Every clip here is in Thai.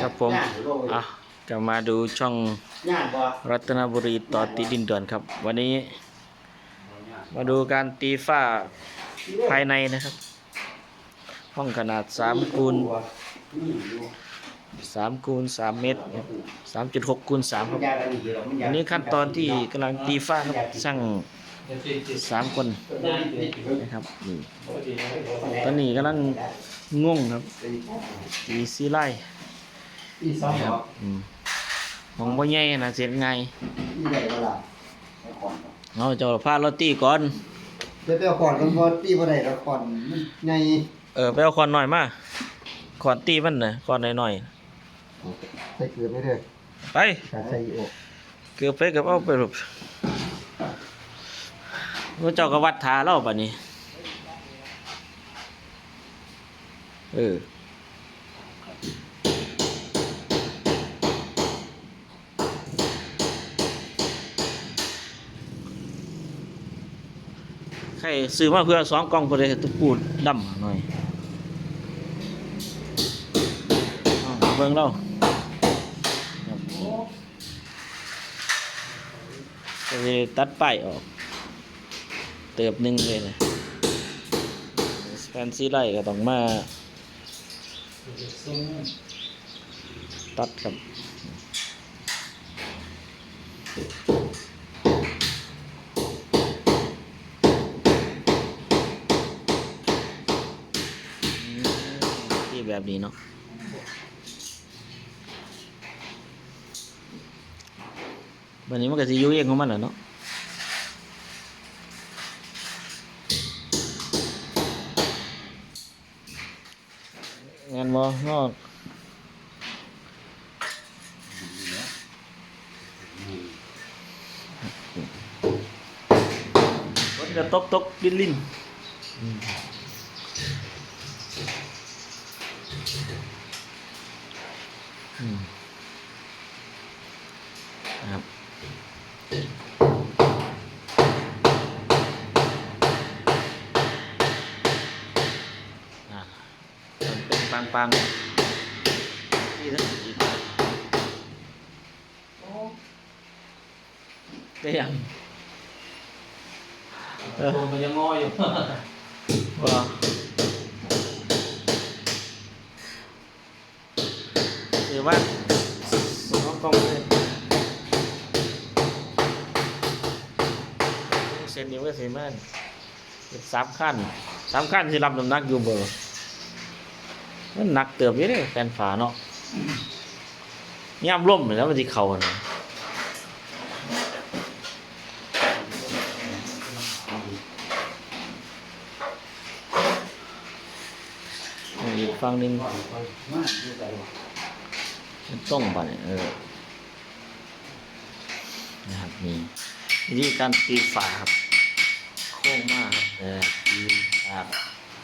ครับผมอะจะมาดูช่องย่านบ่รัตนบุรีต่อติดดินด่วนครับ วันนี้ มาดูการตีฝ้าภายในนะครับ ห้องขนาด3คูณ3คูณ3เมตรครับ3.6คูณ3ครับยากันอีกแล้วมันยาอันนี้ขั้นตอนที่กำลังตีฝ้าครับช่างสามคนนะครับนี่ตอนนี้กำลังง่วงครับตีซีไล่ อีสองนะคครัรับบอืมของบ่ใหญ่นะเสร็จง่ายอีไหนบ่ล่ะเอาก่อนเอาเจ้าพาเราตีก่อน เดี๋ยวไปเอาก่อนกันบ่ตีบ่ได้แล้วก่อนมันใหญ่เออ ไปเอาคอนหน่อยมาคอนตีมันน่ะคอนหน่อยใส่เกลือไม่ได้ๆไป การใส่โอเกือบไปเกือบเอาไปหลบว่าเจ้าก็วัดทาเล่าป่ะนี้ เออ ใครซื้อมาเพื่อสองกล่องพอดีตะปูดดำหน่อยเอเบิ่งเราจะไปตัดป้ายออก เติบหนึ่งเลยนะแฟนซีไลท์ก็ต้องมา ตัดครับ อืมที่ แบบนี้เนาะวันนี้มันก็จะยุ่ยเองของมันแหละเนาะงานบ่งอกฝนก็ตกตกลิ้นลิ้น อืมนะ ครับอ่ามันเป็นปังปังๆนี่นะอีกได้ยังเออมันยังงออยู่ว่า หรือว่าสองกองเลยเส้นนี้ก็เส้นมันสามขั้นสามขั้นที่รับน้ำหนักอยู่เบอร์มันหนักเติบอยู่เลยแฟนฝาเนาะย่ำร่มแล้วมันจะเข่าอะนะอีกฟังหนึ่ง มันต้องไปเนี่ยเออนะครับนี่วิธีการตีฝาครับโค้งมากครับเออตีจาก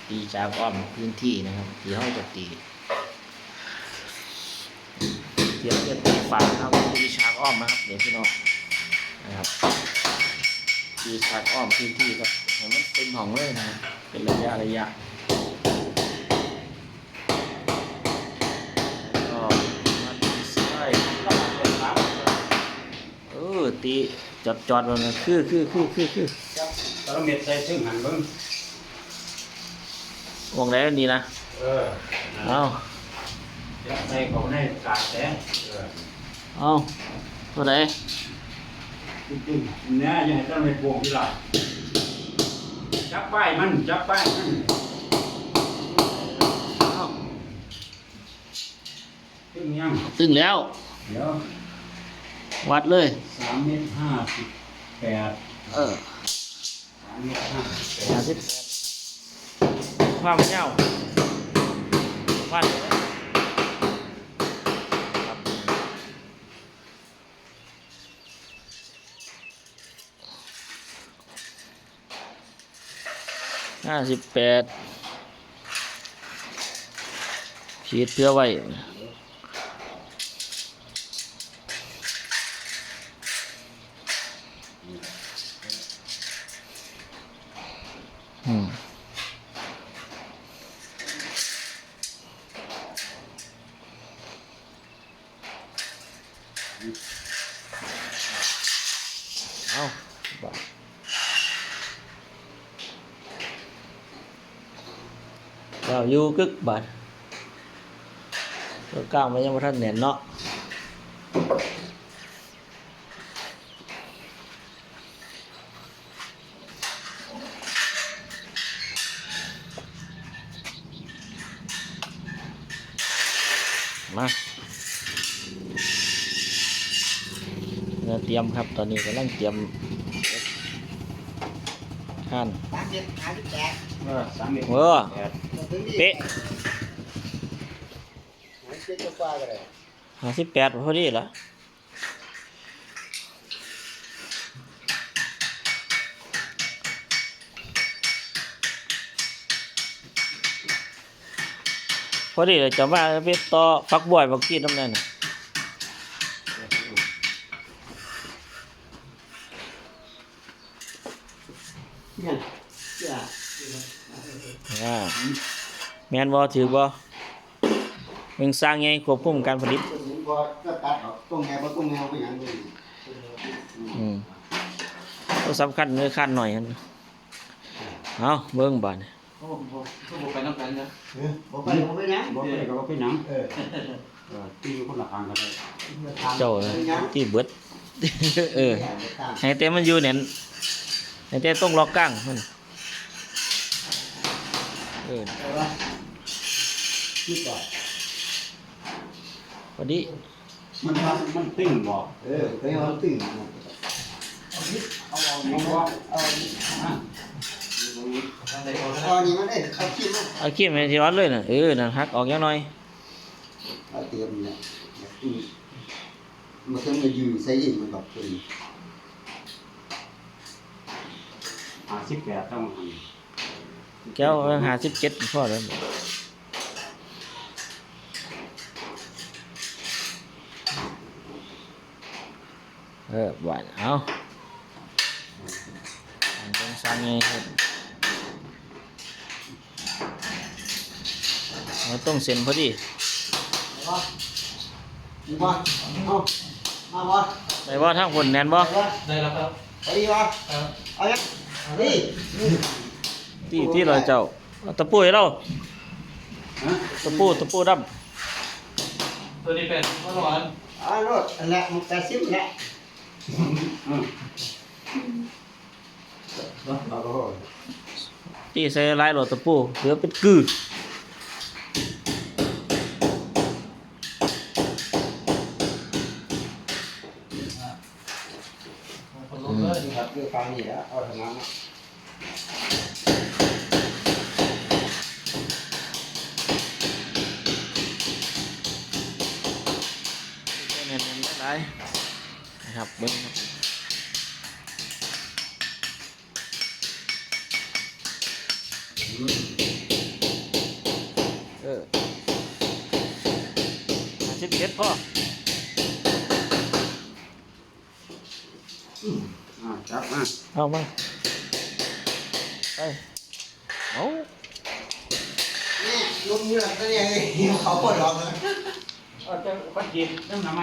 ตีจากอ้อมพื้นที่นะครับที่เขาจะตีเดี๋ยวจะตีฝาครับตีฉากอ้อมนะครับเดี๋ยวพี่น้องนะครับตีฉากอ้อมพื้นที่ครับเห็นมันเต็มห้องเลยนะเป็นระยะระยะก็มาตีสไลด์ เออ ตีจอดจอดมันนะคือคือคือคือคือตอนเม็ดใส่ซึ่งหันเบิ่งวงไหนอันนี้นะเออเอาใส่เขาในกาดแสงเออเอาตัวไหนจุ๊บๆเนี่ยอยังให้ต้องไปพวงที่ละจับป้ายมันจับป้ายมันเอาซึ่งยังตึงแล้วเดี๋ยว วัดเลย สามเมตรห้าสิบแปดเออสามเมตรห้าสิบแปห้าดสิบความยาววัดเลยครับห้าสิบแปดขีดเพื่อไว้อืมเอาบาดเราอยู่กึกบาดตัว กลางมันยังบ่ทันแน่นเมาเราเตรียมครับตอนนี้กำลังเตรียมขั้นสามเจ็ดห้าสิบแปดเออสามเมตรเออแปดถึงดีเป๊ะหาเจ็ดกว่าก็ได้ห้าสิบแปดพอดีละ พอดีเลยจะมาไปต่อฟักบ่อยฟักกีดน้ำนั่นแมนบอถือบ่มึงสร้างไงควบคุมการผลิตก็สำคัญเนื้อขั้นหน่อยเอาเบิ่งบ่านาดนี่โอ้โหก็บอกไปน้ำกันนะเออบ่ไปบ่ไปหยังบ่ไปก็บ่ไปหนังเออเออตีอยู่คนละทางกันเลยเจ้าไปหยังที่เบิด เออแย่บ่ตามให้แต่มันอยู่เนี่ยให้แต่ต้องล็อกก้างมันเออเอาละคิดก่อนพอดีมันมันมันติ้งบ่เออไปเอาตึงเอาเอาเอาบ่เอา อะทางใดเอาเอาอันนี้มันได้เอาคิดมาเอาขี้มนที่ร้อนเลยน่ะเออนั่นหักออกยังหน่อยเอาเตรียมเนี่ยมมันต้องมาอยู่ใส่อีกมันแบบเป็นห้าสิบแปดต้องหันแก้วหาสิบเจ็ดพอแล้วเออหวานเอาอันต้องสั่งไงครับ เราต้องเซ็นพอดีว่าดีว่าเอามาว่าได้บ่ทางคนแน่นบ่ไปว่าได้แล้วครับไปดีว่าครับเอาเนี่ยนี่นี่ที่ที่เราเจ้าเอาตะปูให้เราฮะตะปูตะปูดตัวนี้เป็นมะหวานเอารถอันละมันกระซิบแหละเออเอาโอ้ำที่ใส่ลายโหลดตะปูเหลือเป็นกือ เลยครับเรื่องฟังนี่แล้วเอาทำงนนะแน่นๆได้นะครับเบิ้งครับเออห้าสิบเจ็ดพ่อ จับมาเอามาไปเอานี่ลุงเมื่อตอนนี้เขาปวดหรอกนะเอาจะปัดจีบน้ำหนักไหม